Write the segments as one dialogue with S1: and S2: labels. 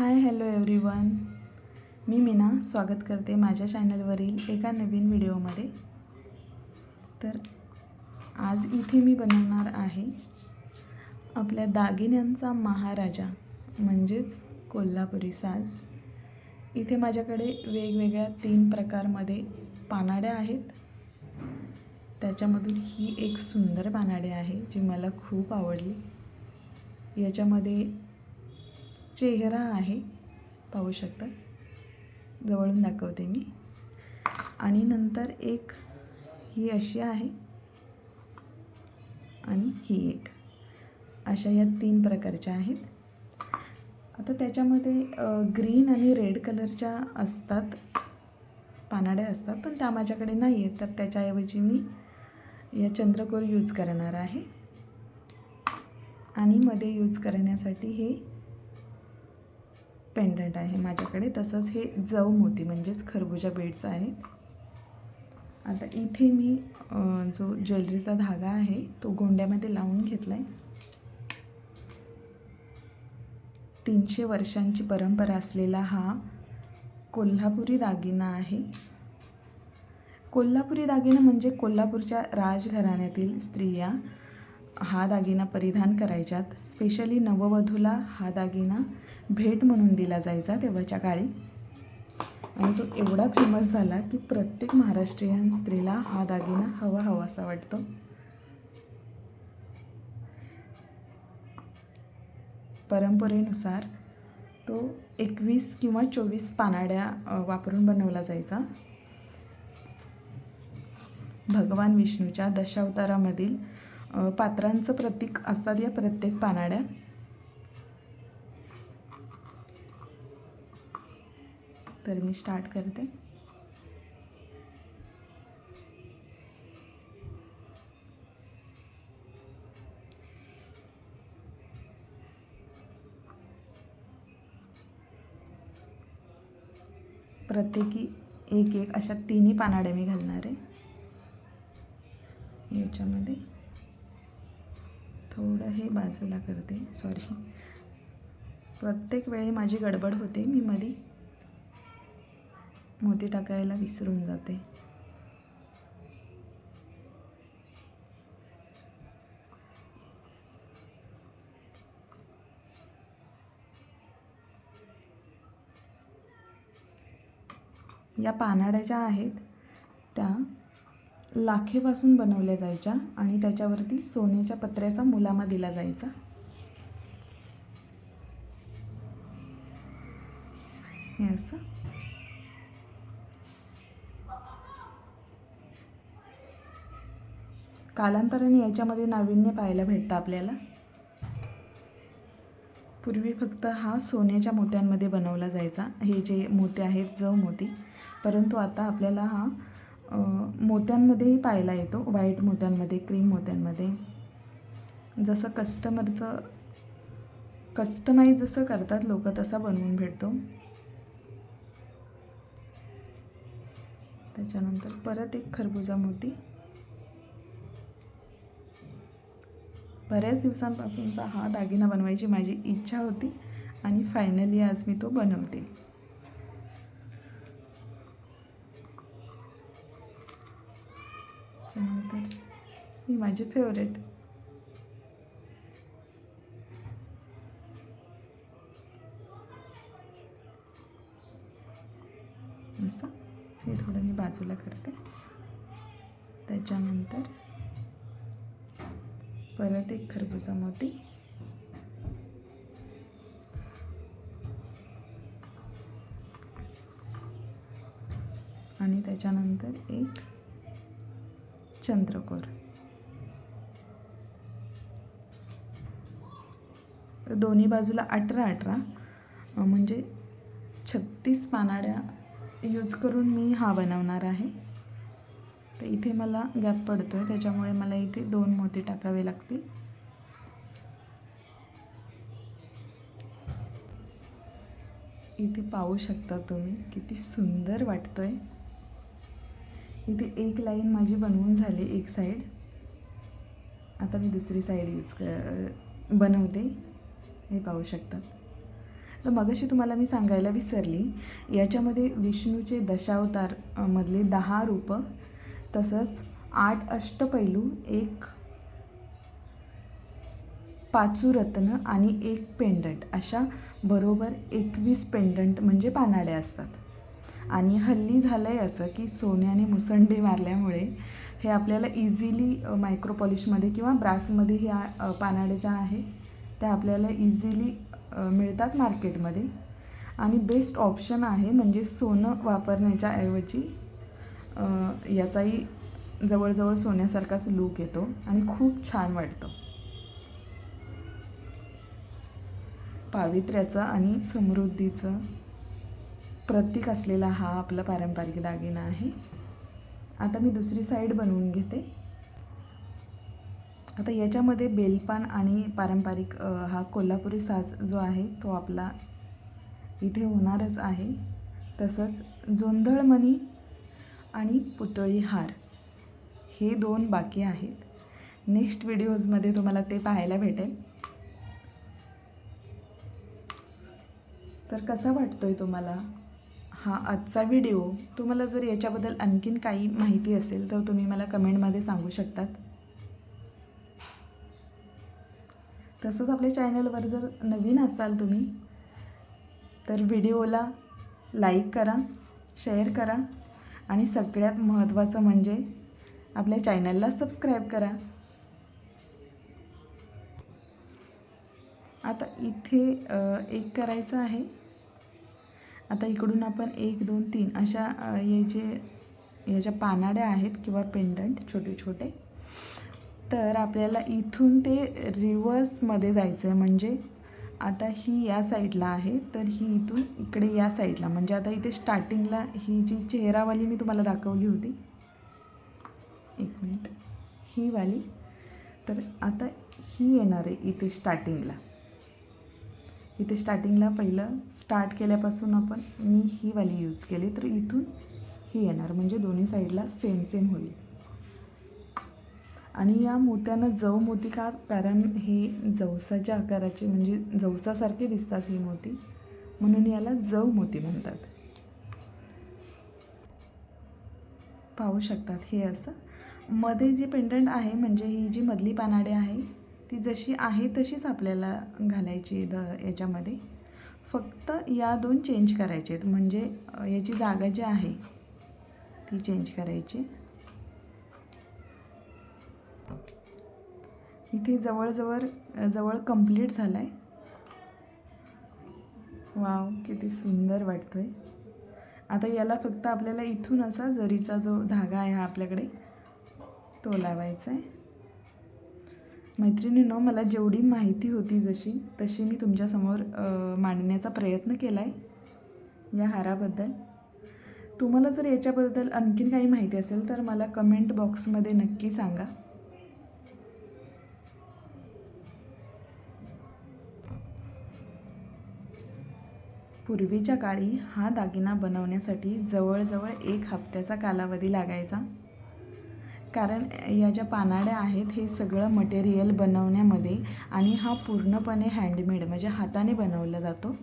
S1: हाय hello everyone मी मीना स्वागत करते माझ्या चॅनलवरील एका नवीन व्हिडिओमध्ये तर आज इथे मी बनवणार आहे आपल्या दागिन्यांचा महाराजा म्हणजेच कोल्हापुरी साज. इथे माझ्याकडे वेगवेगळ्या तीन प्रकारमध्ये पानाड्या आहेत. त्याच्यामधून ही एक सुंदर पानाडी आहे जी मला खूप आवडली. याच्यामध्ये चेहरा आहे. पाहू शकता. जवळून दाखवते मी. आणि नंतर एक ही अशी आहे. आणि ही एक. अशा या तीन प्रकारच्या आहेत. आता त्याच्यामध्ये ग्रीन आणि रेड कलरच्या असतात. पानाड्या असतात पण त्या माझ्याकडे नाही आहेत तर त्याच्याऐवजी मी या चंद्रकोर यूज करणार आहे. आणि मध्ये यूज करण्यासाठी हे पेंडंट आहे माझ्याकडे. तसंच हे जव मोती म्हणजेच खरबुजा बेड्स आहेत. आता इथे मी जो ज्वेलरीचा धागा आहे तो गोंड्यामध्ये लावून घेतला आहे तीनशे वर्षांची परंपरा असलेला हा कोल्हापुरी दागिना आहे. कोल्हापुरी दागिना म्हणजे कोल्हापूरच्या राजघराण्यातील स्त्रिया हा दागिना परिधान करायच्यात. स्पेशली नववधूला हा दागिना भेट म्हणून दिला जायचा तेव्हाच्या काळी. आणि तो एवढा फेमस झाला की प्रत्येक महाराष्ट्रीयन स्त्रीला हा दागिना हवा हवासा वाटतो. परंपरेनुसार तो एकवीस किंवा चोवीस पानाड्या वापरून बनवला जायचा. भगवान विष्णूच्या दशावतारामधील पात्रांचं प्रतीक असतात या प्रत्येक पानाड्या. तर मी स्टार्ट करते. प्रत्येकी एक एक अशा तिन्ही पानाड्या मी घालणार आहे. याच्यामध्ये. थोडं हे बाजूला करते. सॉरी प्रत्येक वेळी माझी गडबड होते. मी मधी मोती टाकायला विसरून जाते. या पानाड्या ज्या आहेत लाखेपासून बनवल्या जायच्या आणि त्याच्यावरती सोन्याच्या पत्र्याचा मुलामा दिला जायचा. हे असं. कालांतराने याच्यामध्ये नाविन्य पाहायला भेटतं आपल्याला. पूर्वी फक्त हा सोन्याच्या मोत्यांमध्ये बनवला जायचा. हे जे मोते आहेत जव मोती. परंतु आता आपल्याला हा मोत्यांमध्येही पाहायला येतो. व्हाईट मोत्यांमध्ये क्रीम मोत्यांमध्ये. जसं कस्टमरचं कस्टमाइज जसं करतात लोक तसा बनवून भेटतो. त्याच्यानंतर परत एक खरबुजा मोती. बऱ्याच दिवसांपासूनचा हा दागिना बनवायची माझी इच्छा होती आणि फायनली आज मी तो बनवते त्याच्यानंतर ही माझी फेवरेट असं. हे थोडं मी बाजूला करते. त्याच्यानंतर परत एक खरबुजा मोती. आणि त्याच्यानंतर एक चंद्रकोर. तर दोन्ही बाजूला अठरा अठरा. म्हणजे छत्तीस पानाड्या यूज करून मी हा बनवणार आहे. तर इथे मला गॅप पडतो आहे त्याच्यामुळे मला इथे दोन मोती टाकावे लागतील. इथे पाहू शकता तुम्ही किती सुंदर वाटतंय. इथे एक लाईन माझी बनवून झाली एक साईड आता मी दुसरी साईड यूज क बनवते. हे पाहू शकतात. तर मगाशी तुम्हाला मी सांगायला विसरली याच्यामध्ये विष्णूचे दशावतार मधले दहा रूपं तसंच आठ अष्टपैलू एक पाचूरत्न आणि एक पेंडंट. अशा बरोबर एकवीस पेंडंट म्हणजे पानाड्या असतात. आणि हल्ली झालं आहे असं की सोन्याने मुसंडे मारल्यामुळे हे आपल्याला इझिली मायक्रोपॉलिशमध्ये किंवा ब्रासमध्ये ह्या पानाड्याच्या पानाड्या ज्या आहेत त्या आपल्याला इझिली मिळतात मार्केटमध्ये आणि बेस्ट ऑप्शन आहे म्हणजे सोनं वापरण्याच्या ऐवजी याचाही जवळजवळ सोन्यासारखाच लूक येतो आणि खूप छान वाटतं. पावित्र्याचं आणि समृद्धीचं प्रतीक असलेला हा आपला पारंपरिक दागिना आहे. आता मी दुसरी साईड बनवून घेते. आता याच्यामध्ये बेलपान आणि पारंपरिक हा कोल्हापुरी साज जो आहे तो आपला इथे होणारच आहे. तसंच जोंधळमणी आणि पुतळी हार हे दोन बाकी आहेत. नेक्स्ट व्हिडिओजमध्ये तुम्हाला ते पाहायला भेटेल. तर कसा वाटतो आहे तुम्हाला हा आजचा व्हिडिओ तुम्हाला जर याच्याबद्दल आणखीन काही माहिती असेल तर तुम्ही मला कमेंटमध्ये सांगू शकतात. तसंच आपल्या चॅनलवर जर नवीन असाल तुम्ही तर व्हिडिओला लाईक करा शेअर करा आणि सगळ्यात महत्त्वाचं म्हणजे आपल्या चॅनलला सबस्क्राईब करा. आता इथे एक करायचं आहे. आता इकडून आपण एक दोन तीन अशा हे जे या याच्या पानाड्या आहेत किंवा पेंडंट छोटे छोटे तर आपल्याला इथून ते रिवर्समध्ये जायचं आहे म्हणजे आता ही या साईडला आहे तर ही इथून इकडे या साईडला. म्हणजे आता इथे स्टार्टिंगला ही जी चेहरावाली मी तुम्हाला दाखवली होती. एक मिनिट. ही वाली. तर आता ही येणार आहे इथे स्टार्टिंगला. इथे स्टार्टिंगला पहिलं स्टार्ट केल्यापासून आपण मी ही वाली यूज केली तर इथून ही येणार. म्हणजे दोन्ही साईडला सेम सेम होईल. आणि या मोत्यानं जव मोती का कारण हे जवसाच्या आकाराचे म्हणजे जवसासारखे दिसतात ही मोती. म्हणून याला जव मोती म्हणतात. पाहू शकतात हे असं. मध्ये जी पेंडंट आहे म्हणजे ही जी मधली पानाडे आहे ती जशी आहे तशीच आपल्याला घालायची द याच्यामध्ये. फक्त या दोन चेंज करायचे आहेत म्हणजे याची जागा जी आहे ती चेंज करायची. इथे जवळजवळ जवळ कंप्लीट झाला आहे वाव किती सुंदर वाटतोय. आता याला फक्त आपल्याला इथून असा जरीचा जो धागा आहे हा आपल्याकडे तो लावायचा आहे मैत्रिणीनो मला जेवढी माहिती होती जशी तशी मी तुमच्यासमोर मांडण्याचा प्रयत्न केला आहे या हाराबद्दल. तुम्हाला जर याच्याबद्दल आणखीन काही माहिती असेल तर मला कमेंट बॉक्समध्ये नक्की सांगा. पूर्वीच्या काळी हा दागिना बनवण्यासाठी जवळजवळ एक हप्त्याचा कालावधी लागायचा. कारण या ज्या पानाड्या आहेत हे सगळं मटेरियल बनवण्यामध्ये आणि हा पूर्णपणे हँडमेड म्हणजे हाताने बनवला जातो.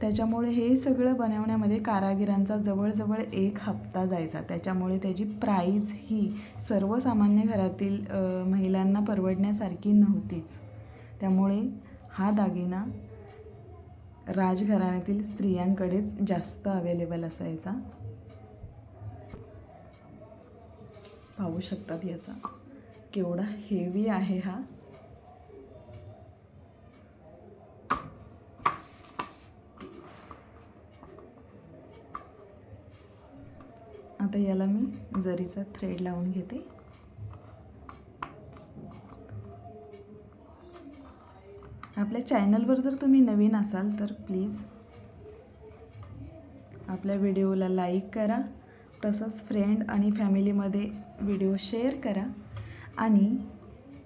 S1: त्याच्यामुळे हे सगळं बनवण्यामध्ये कारागिरांचा जवळजवळ एक हप्ता जायचा. त्याच्यामुळे त्याची प्राईज ही सर्वसामान्य घरातील महिलांना परवडण्यासारखी नव्हतीच. त्यामुळे हा दागिना राजघराण्यातील स्त्रियांकडेच जास्त अवेलेबल असायचा. पाहू शकतात याचा. केवढा हेवी आहे हा. आता याला मी जरीचा थ्रेड लावून घेते. आपल्या चॅनलवर जर तुम्ही नवीन असाल तर प्लीज आपल्या व्हिडिओला लाईक करा तसंच फ्रेंड आणि फॅमिलीमध्ये व्हिडिओ शेअर करा आणि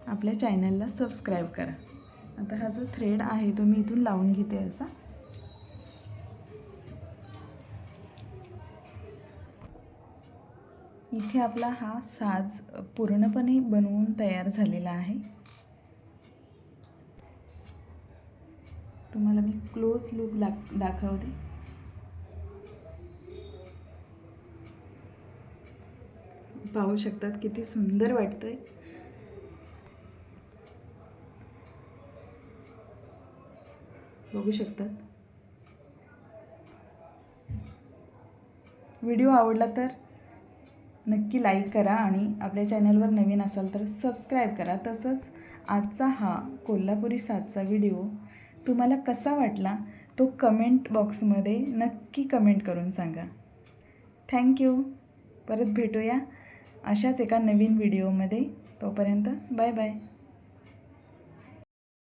S1: आपल्या चॅनलला सबस्क्राईब करा. आता हा जो थ्रेड आहे तो मी इथून लावून घेते असा. इथे आपला हा साज पूर्णपणे बनवून तयार झालेला आहे. तुम्हाला मी क्लोज लुक दाख दाखवते. पाहू शकतात किती सुंदर वाटतंय. बघू शकतात. व्हिडिओ आवडला तर नक्की लाईक करा आणि आपल्या चॅनलवर नवीन असाल तर सबस्क्राईब करा. तसंच आजचा हा कोल्हापुरी सातचा व्हिडिओ तुम्हाला कसा वाटला तो कमेंट बॉक्समध्ये नक्की कमेंट करून सांगा. थँक्यू परत भेटूया अशाच एका नवीन व्हिडिओमध्ये तोपर्यंत बाय बाय